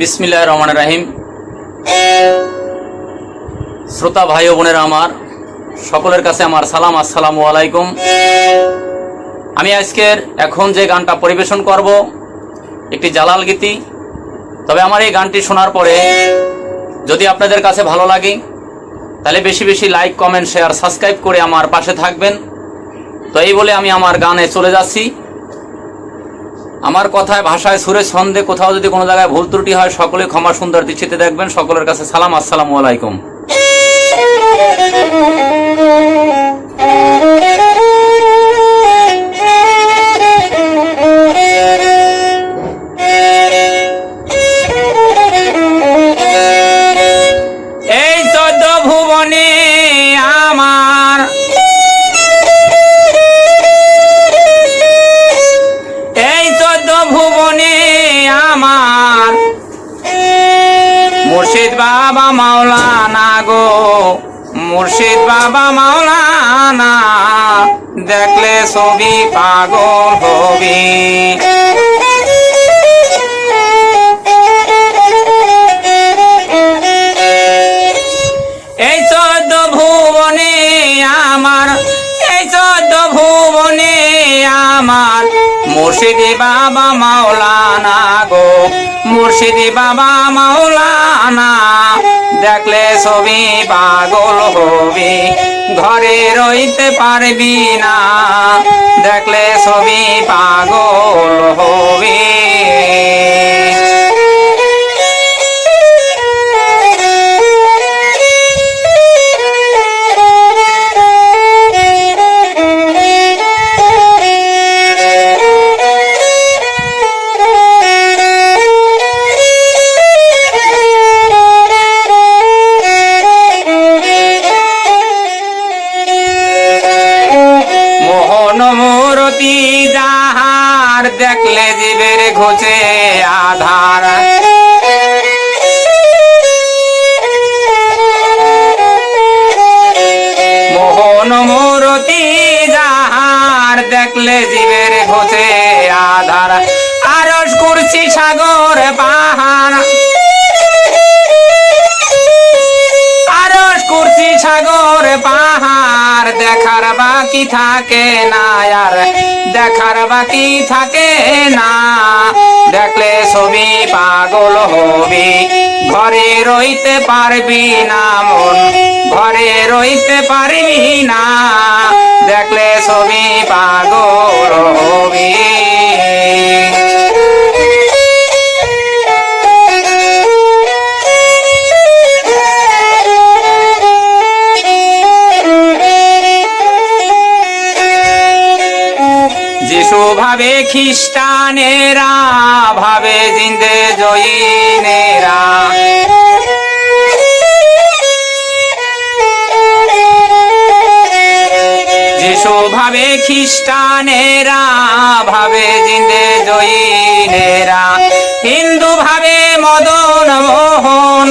বিসমিল্লাহ রহমান রাহিম। শ্রোতা ভাই বোনেরা আমার, সকলের কাছে আমার সালাম, আসসালামু আলাইকুম। আমি আজকের এখন যে গানটা পরিবেশন করব, একটি জালাল গীতি। তবে আমার এই গানটি শোনার পরে যদি আপনাদের কাছে ভালো লাগে, তাহলে বেশি বেশি লাইক, কমেন্ট, শেয়ার, সাবস্ক্রাইব করে আমার পাশে থাকবেন। তো এই বলে আমি আমার গানে চলে যাচ্ছি। আমার কথায়, ভাষায়, সুরে ছন্দে কোথাও যদি কোনো জায়গায় ভুল ত্রুটি হয়, সকলে ক্ষমা সুন্দর দিচ্ছিতে দেখবেন। সকলের কাছে সালাম, আসসালামু আলাইকুম। বাবা মাওলানা গো মুর্শিদ বাবা মাওলানা দেখলে ছবি পাগল হবি। চোদ্দ ভুবনে আমার মুর্শিদি বাবা মাওলানা গো, মুর্শিদি বাবা মাওলানা। দেখলে ছবি পাগল হবি, ঘরে রইতে পারবি না। দেখলে ছবি পাগল হবি। মূরতি যাহার দেখলে জীবের ঘুচে আধার। মোহন মূরতি যাহার দেখলে জীবের ঘুচে আধার। আরস করছি সাগর পাহাড়। আরস করছি সাগর পাহাড়। দেখার বাকি থাকে না আর, দেখার বাকি থাকে না। দেখলে ছবি পাগল হবি, ঘরে রইতে পারবি না মন, ঘরে রইতে পারবি না। দেখলে ছবি পাগল হবি। যিশু ভাবে খ্রিস্টানেরা, ভাবে জিন্দে যিশু ভাবে খ্রিস্টানেরা, ভাবে জিন্দে জৈনেরা হিন্দু ভাবে মদন মোহন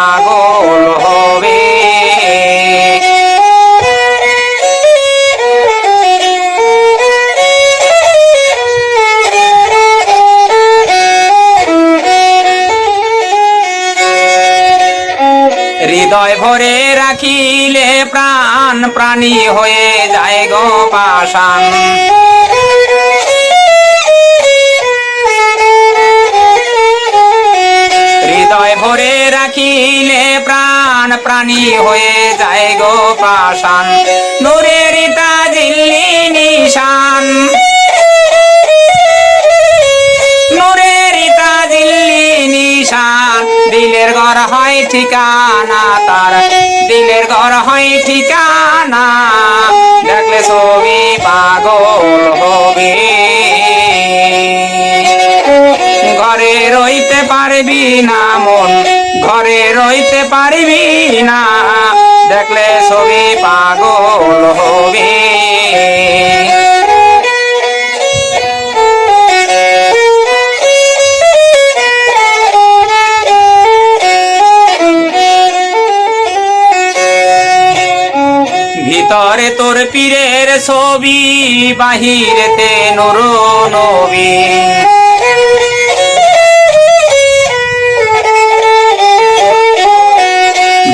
ভরে রাখিলে প্রাণ প্রাণী হয়ে যায় গো পাষাণ। হৃদয় ভরে রাখিলে প্রাণ প্রাণী হয়ে যায় গো পাষাণ। নূরের তাজিল্লি নিশান। নূরের তাজিল্লি নিশান। দিলের ঘর হয় ঠিকানা ঘর ঠিকানা? দেখলে ছবি পাগল হবে। ঘরে রইতে পারবি না মন, ঘরে রইতে পারবি না। দেখলে ছবি পাগল হবি। ভিতরে তোর পীরের ছবি, বাহিরেতে নুর নবী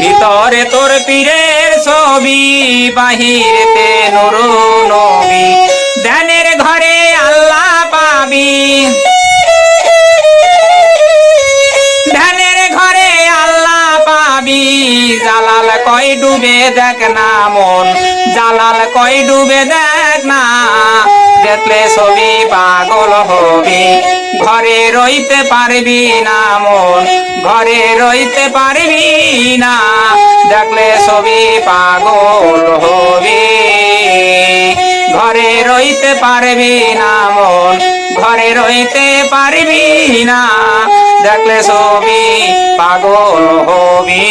ভিতরে তোর পীরের ছবি, বাহিরেতে নুর নবী ধ্যানের ঘরে আল্লাহ পাবি। জালাল কই ডুবে দেখ না মন, জালাল কই ডুবে দেখ না। দেখলে ছবি পাগল হবি, ঘরে রইতে পারবি না মন, ঘরে রইতে পারবি না। দেখলে ছবি পাগল হবি, ঘরে রইতে পারবি না মন, ঘরে রইতে পারবি না। देखले सोमी पागल होवी